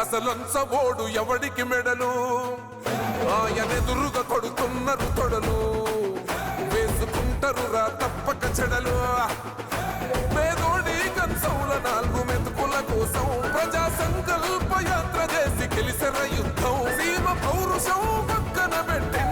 అసలంచబోడు ఎవడికి మెడలు? ఆయనెదురుగా కొడుతున్నారు తొడలు. వేసుకుంటారు రా తప్పక చెడలు. పేదోడి కంచంల నాలుగు మెతుకుల కోసం ప్రజా సంకల్ప యాత్ర చేసి గెలిసిన యుద్ధం. సీమ పౌరుషం పక్కన పెట్టింది.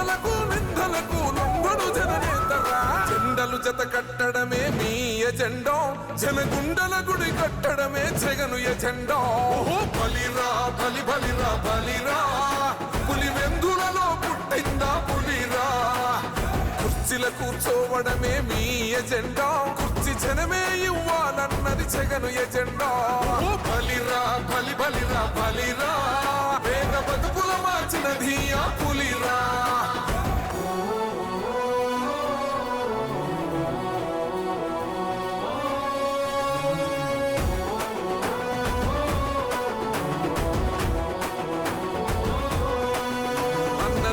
మీ కుట్రలకు నిందలకు లొంగడు జననేతరా. జెండలు జత కట్టడమే మీ ఎజెండా. జనగుండల గుడి కట్టడమే జగను ఎజెండో. బలిరా బలి బలిరా బలిరా. పులి వెందులలో పుట్టిందా పులిరా. కుర్చీల కూర్చోవడమే మీ ఎజెండా. జనమే ఇవ్వాలన్నది జగను ఎజెండా. బలిరా బలి బలిరా బలిరా. వేద బతుకుల మార్చినది ఆ పులిరా.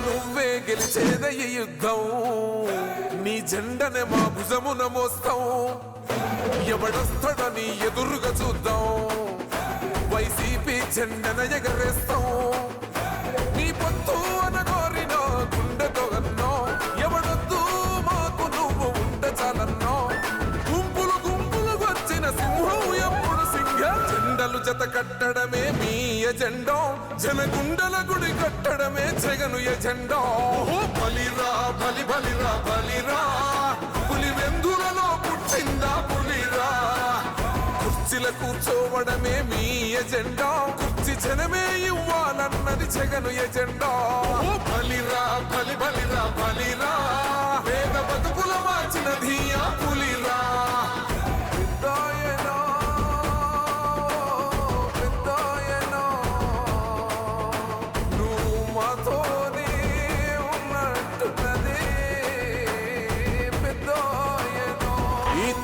నువ్వే గెలిచేదయ్య యుద్ధం. నీ జెండనే మా భుజమున మోస్తాం. ఎవడొస్తాడని ఎదురుగా చూద్దాం. వైసీపీ జెండన ఎగరేస్తాం. నీ పొత్తు అనగోరిన గుండెతో అన్నో. ఎవడొద్దు మాకు నువ్వు ఉండ చాలన్నో. గుంపులు గుంపులు వచ్చిన సింహం ఎప్పుడు సింహ? జెండలు జత కట్టడమే మీ ఎజెండా. జనగుండల గుడి కట్టడమే జగను ఎజెండో. ఓహో బలిరా బలి బలిరా బలిరా. కుర్చీల కూర్చోవడమే మీ ఎజెండా. కుర్చీ జనమే ఇవ్వాలన్నది జగను ఎజెండా. బలిరా బలి బలిరా బలిరా. వేద బతుకుల మార్చినది ఆ పులిరా.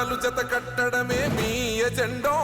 లొంగడు జత కట్టడమే మీ ఎజెండో.